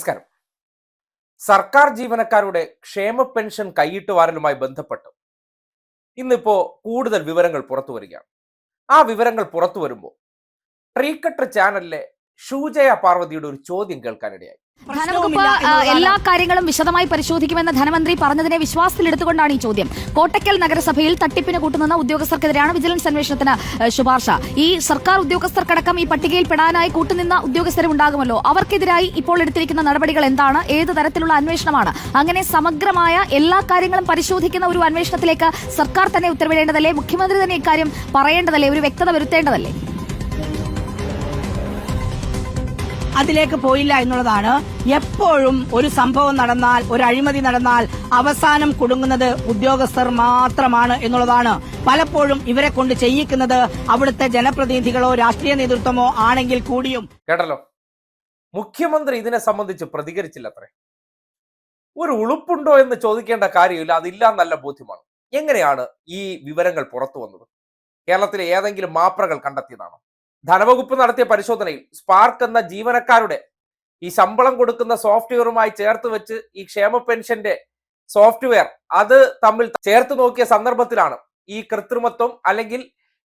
നമസ്കാരം. സർക്കാർ ജീവനക്കാരുടെ ക്ഷേമ പെൻഷൻ കൈയിട്ട് വാരലുമായി ബന്ധപ്പെട്ട് ഇന്നിപ്പോ കൂടുതൽ വിവരങ്ങൾ പുറത്തു വരികയാണ്. ആ വിവരങ്ങൾ പുറത്തു വരുമ്പോൾ ട്രീക്കട്ടർ ചാനലിലെ ഷൂജയ പാർവതിയുടെ ഒരു ചോദ്യം കേൾക്കാനിടയായി ധനവകുപ്പ്. എല്ലാ കാര്യങ്ങളും വിശദമായി പരിശോധിക്കുമെന്ന് ധനമന്ത്രി പറഞ്ഞതിനെ വിശ്വാസത്തിലെടുത്തുകൊണ്ടാണ് ഈ ചോദ്യം. കോട്ടക്കൽ നഗരസഭയിൽ തട്ടിപ്പിന് കൂട്ടുനിന്ന ഉദ്യോഗസ്ഥർക്കെതിരെയാണ് വിജിലൻസ് അന്വേഷണത്തിന് ശുപാർശ. ഈ സർക്കാർ ഉദ്യോഗസ്ഥർക്കടക്കം ഈ പട്ടികയിൽ പെടാനായി കൂട്ടുനിന്ന ഉദ്യോഗസ്ഥരും ഉണ്ടാകുമല്ലോ അവർക്കെതിരായി ഇപ്പോൾ എടുത്തിരിക്കുന്ന നടപടികൾ എന്താണ്? ഏത് തരത്തിലുള്ള അന്വേഷണമാണ്? അങ്ങനെ സമഗ്രമായ എല്ലാ കാര്യങ്ങളും പരിശോധിക്കുന്ന ഒരു അന്വേഷണത്തിലേക്ക് സർക്കാർ തന്നെ ഉത്തരവിടേണ്ടതല്ലേ? മുഖ്യമന്ത്രി തന്നെ ഇക്കാര്യം പറയേണ്ടതല്ലേ? ഒരു വ്യക്തത വരുത്തേണ്ടതല്ലേ? അതിലേക്ക് പോയില്ല എന്നുള്ളതാണ് എപ്പോഴും ഒരു സംഭവം നടന്നാൽ ഒരു അഴിമതി നടന്നാൽ അവസാനം കുടുങ്ങുന്നത് ഉദ്യോഗസ്ഥർ മാത്രമാണ് എന്നുള്ളതാണ്. പലപ്പോഴും ഇവരെ കൊണ്ട് ചെയ്യിക്കുന്നത് അവിടുത്തെ ജനപ്രതിനിധികളോ രാഷ്ട്രീയ നേതൃത്വമോ ആണെങ്കിൽ കൂടിയും. കേട്ടല്ലോ. മുഖ്യമന്ത്രി ഇതിനെ സംബന്ധിച്ച് പ്രതികരിച്ചില്ല അത്രേ ഒരു ഉളുപ്പുണ്ടോ എന്ന് ചോദിക്കേണ്ട കാര്യമില്ല. അതില്ല എന്നല്ല ബോധ്യമാണ്. എങ്ങനെയാണ് ഈ വിവരങ്ങൾ പുറത്തു വന്നത്? കേരളത്തിലെ ഏതെങ്കിലും മാപ്രകൾ കണ്ടെത്തിയതാണോ? ധനവകുപ്പ് നടത്തിയ പരിശോധനയിൽ സ്പാർക്ക് എന്ന ജീവനക്കാരുടെ ഈ ശമ്പളം കൊടുക്കുന്ന സോഫ്റ്റ്വെയറുമായി ചേർത്ത് വെച്ച് ഈ ക്ഷേമ പെൻഷന്റെ സോഫ്റ്റ്വെയർ അത് തമ്മിൽ ചേർത്ത് നോക്കിയ സന്ദർഭത്തിലാണ് ഈ കൃത്രിമത്വം അല്ലെങ്കിൽ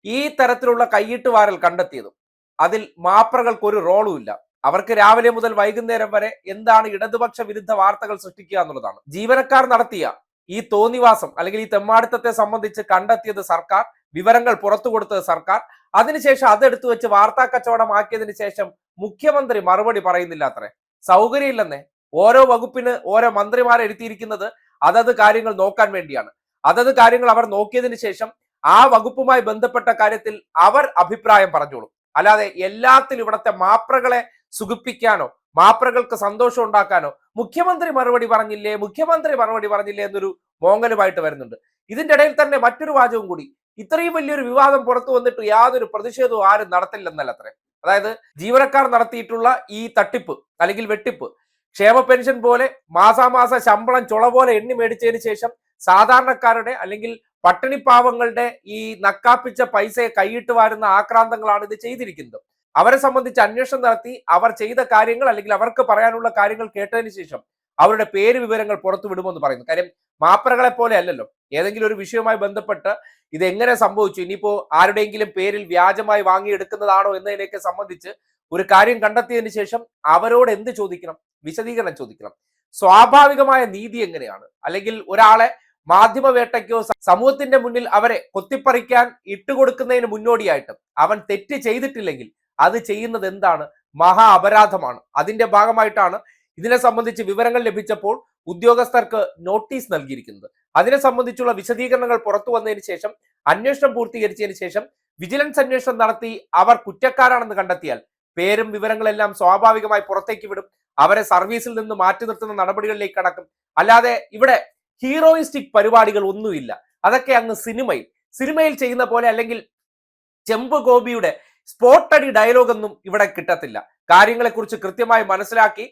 ഈ തരത്തിലുള്ള കൈയിട്ട് വാരൽ കണ്ടെത്തിയതും. അതിൽ മാപ്രകൾക്ക് ഒരു റോളും ഇല്ല. അവർക്ക് രാവിലെ മുതൽ വൈകുന്നേരം വരെ എന്താണ് ഇടതുപക്ഷ വിരുദ്ധ വാർത്തകൾ സൃഷ്ടിക്കുക എന്നുള്ളതാണ്. ജീവനക്കാർ നടത്തിയ ഈ തോന്നിവാസം അല്ലെങ്കിൽ ഈ തെമ്മാടിത്തത്തെ സംബന്ധിച്ച് കണ്ടെത്തിയത് സർക്കാർ വിവരങ്ങൾ പുറത്തു കൊടുത്തത് സർക്കാർ. അതിനുശേഷം അതെടുത്തു വെച്ച് വാർത്താ കച്ചവടമാക്കിയതിന് ശേഷം മുഖ്യമന്ത്രി മറുപടി പറയുന്നില്ല അത്രേ സൗകര്യമില്ലെന്നേ. ഓരോ വകുപ്പിന് ഓരോ മന്ത്രിമാരെ ഇരുത്തിയിരിക്കുന്നത് അതത് കാര്യങ്ങൾ നോക്കാൻ വേണ്ടിയാണ്. അതത് കാര്യങ്ങൾ അവർ നോക്കിയതിന് ശേഷം ആ വകുപ്പുമായി ബന്ധപ്പെട്ട കാര്യത്തിൽ അവർ അഭിപ്രായം പറഞ്ഞോളും. അല്ലാതെ എല്ലാത്തിലും ഇവിടുത്തെ മാപ്രകളെ സുഖിപ്പിക്കാനോ മാപ്രകൾക്ക് സന്തോഷം ഉണ്ടാക്കാനോ മുഖ്യമന്ത്രി മറുപടി പറഞ്ഞില്ലേ? മുഖ്യമന്ത്രി മറുപടി പറഞ്ഞില്ലേ എന്നൊരു മോങ്ങലുമായിട്ട് വരുന്നുണ്ട്. ഇതിന്റെ ഇടയിൽ തന്നെ മറ്റൊരു വാചകം കൂടി. ഇത്രയും വലിയൊരു വിവാദം പുറത്തു വന്നിട്ട് യാതൊരു പ്രതിഷേധവും ആരും നടത്തില്ലെന്നല്ല അത്രേ അതായത് ജീവനക്കാർ നടത്തിയിട്ടുള്ള ഈ തട്ടിപ്പ് അല്ലെങ്കിൽ വെട്ടിപ്പ് ക്ഷേമ പെൻഷൻ പോലെ മാസാമാസ ശമ്പളം ചുള പോലെ എണ്ണി മേടിച്ചതിന് ശേഷം സാധാരണക്കാരുടെ അല്ലെങ്കിൽ പട്ടിണിപ്പാവങ്ങളുടെ ഈ നക്കാപ്പിച്ച പൈസയെ കൈയിട്ട് വാരുന്ന ആക്രാന്തങ്ങളാണ് ഇത് ചെയ്തിരിക്കുന്നത്. അവരെ സംബന്ധിച്ച് അന്വേഷണം നടത്തി അവർ ചെയ്ത കാര്യങ്ങൾ അല്ലെങ്കിൽ അവർക്ക് പറയാനുള്ള കാര്യങ്ങൾ കേട്ടതിന് ശേഷം അവരുടെ പേര് വിവരങ്ങൾ പുറത്തു വിടുമെന്ന് പറയുന്നു. കാര്യം മാപ്പറകളെ പോലെ അല്ലല്ലോ. ഏതെങ്കിലും ഒരു വിഷയവുമായി ബന്ധപ്പെട്ട് ഇത് എങ്ങനെ സംഭവിച്ചു? ഇനിയിപ്പോ ആരുടെയെങ്കിലും പേരിൽ വ്യാജമായി വാങ്ങിയെടുക്കുന്നതാണോ എന്നതിനെയൊക്കെ സംബന്ധിച്ച് ഒരു കാര്യം കണ്ടെത്തിയതിനു ശേഷം അവരോട് എന്ത് ചോദിക്കണം? വിശദീകരണം ചോദിക്കണം. സ്വാഭാവികമായ നീതി എങ്ങനെയാണ്? അല്ലെങ്കിൽ ഒരാളെ മാധ്യമവേട്ടയ്ക്കോ വേട്ടയ്ക്കോ സമൂഹത്തിന്റെ മുന്നിൽ അവരെ കൊത്തിപ്പറിക്കാൻ ഇട്ടുകൊടുക്കുന്നതിന് മുന്നോടിയായിട്ട് അവൻ തെറ്റ് ചെയ്തിട്ടില്ലെങ്കിൽ അത് ചെയ്യുന്നത് എന്താണ്? മഹാ അപരാധമാണ്. അതിന്റെ ഭാഗമായിട്ടാണ് ഇതിനെ സംബന്ധിച്ച് വിവരങ്ങൾ ലഭിച്ചപ്പോൾ ഉദ്യോഗസ്ഥർക്ക് നോട്ടീസ് നൽകിയിരിക്കുന്നത്. അതിനെ സംബന്ധിച്ചുള്ള വിശദീകരണങ്ങൾ പുറത്തു വന്നതിന് ശേഷം അന്വേഷണം പൂർത്തീകരിച്ചതിന് ശേഷം വിജിലൻസ് അന്വേഷണം നടത്തി അവർ കുറ്റക്കാരാണെന്ന് കണ്ടെത്തിയാൽ പേരും വിവരങ്ങളെല്ലാം സ്വാഭാവികമായി പുറത്തേക്ക് വിടും. അവരെ സർവീസിൽ നിന്ന് മാറ്റി നിർത്തുന്ന നടപടികളിലേക്ക് കടക്കും. അല്ലാതെ ഇവിടെ ഹീറോയിസ്റ്റിക് പരിപാടികൾ ഒന്നുമില്ല. അതൊക്കെ അങ്ങ് സിനിമയിൽ. സിനിമയിൽ ചെയ്യുന്ന പോലെ അല്ലെങ്കിൽ ചെമ്പ് ഗോപിയുടെ സ്പോട്ടടി ഡയലോഗ് ഒന്നും ഇവിടെ കിട്ടത്തില്ല. കാര്യങ്ങളെക്കുറിച്ച് കൃത്യമായി മനസ്സിലാക്കി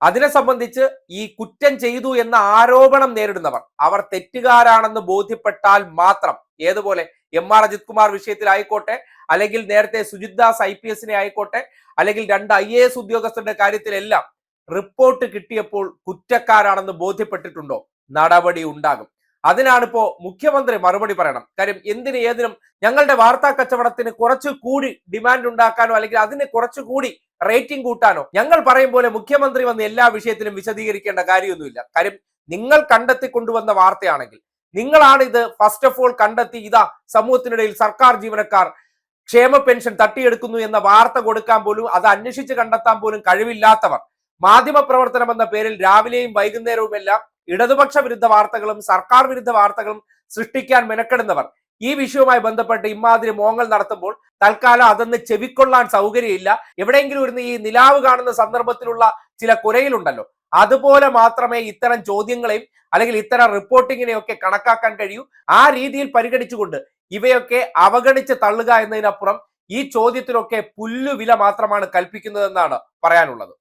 അതിനെ സംബന്ധിച്ച് ഈ കുറ്റം ചെയ്തു എന്ന ആരോപണം നേരിടുന്നവർ അവർ തെറ്റുകാരാണെന്ന് ബോധ്യപ്പെട്ടാൽ മാത്രം ഏതുപോലെ എം ആർ അജിത് കുമാർ വിഷയത്തിലായിക്കോട്ടെ അല്ലെങ്കിൽ നേരത്തെ സുജിത് ദാസ് ഐ പി എസിനെ ആയിക്കോട്ടെ അല്ലെങ്കിൽ രണ്ട് ഐ എ എസ് ഉദ്യോഗസ്ഥരുടെ കാര്യത്തിലെല്ലാം റിപ്പോർട്ട് കിട്ടിയപ്പോൾ കുറ്റക്കാരാണെന്ന് ബോധ്യപ്പെട്ടിട്ടുണ്ടോ? നടപടി ഉണ്ടാകും. അതിനാണിപ്പോ മുഖ്യമന്ത്രി മറുപടി പറയണം. കാര്യം എന്തിന് ഏതിനും ഞങ്ങളുടെ വാർത്താ കച്ചവടത്തിന് കുറച്ചു കൂടി ഡിമാൻഡ് ഉണ്ടാക്കാനോ അല്ലെങ്കിൽ അതിന് കുറച്ചുകൂടി റേറ്റിംഗ് കൂട്ടാനോ ഞങ്ങൾ പറയും പോലെ മുഖ്യമന്ത്രി വന്ന് എല്ലാ വിഷയത്തിലും വിശദീകരിക്കേണ്ട കാര്യമൊന്നുമില്ല. കാര്യം നിങ്ങൾ കണ്ടെത്തി കൊണ്ടുവന്ന വാർത്തയാണെങ്കിൽ നിങ്ങളാണ് ഇത് ഫസ്റ്റ് ഓഫ് ഓൾ കണ്ടെത്തി ഇതാ സമൂഹത്തിനിടയിൽ സർക്കാർ ജീവനക്കാർ ക്ഷേമ പെൻഷൻ തട്ടിയെടുക്കുന്നു എന്ന വാർത്ത കൊടുക്കാൻ പോലും അത് അന്വേഷിച്ച് കണ്ടെത്താൻ പോലും കഴിവില്ലാത്തവർ. മാധ്യമ പ്രവർത്തനം എന്ന പേരിൽ രാവിലെയും വൈകുന്നേരവും എല്ലാം ഇടതുപക്ഷ വിരുദ്ധ വാർത്തകളും സർക്കാർ വിരുദ്ധ വാർത്തകളും സൃഷ്ടിക്കാൻ മെനക്കെടുന്നവർ. ഈ വിഷയവുമായി ബന്ധപ്പെട്ട് ഇമാതിരി മോങ്ങൽ നടത്തുമ്പോൾ തൽക്കാലം അതൊന്ന് ചെവിക്കൊള്ളാൻ സൗകര്യമില്ല. എവിടെയെങ്കിലും ഇരുന്ന് ഈ നിലാവ് കാണുന്ന സന്ദർഭത്തിലുള്ള ചില കുരയിലുണ്ടല്ലോ. അതുപോലെ മാത്രമേ ഇത്തരം ചോദ്യങ്ങളെയും അല്ലെങ്കിൽ ഇത്തരം റിപ്പോർട്ടിങ്ങിനെയൊക്കെ കണക്കാക്കാൻ കഴിയൂ. ആ രീതിയിൽ പരിഗണിച്ചുകൊണ്ട് ഇവയൊക്കെ അവഗണിച്ച് തള്ളുക എന്നതിനപ്പുറം ഈ ചോദ്യത്തിനൊക്കെ പുല്ലുവില മാത്രമാണ് കൽപ്പിക്കുന്നതെന്നാണ് പറയാനുള്ളത്.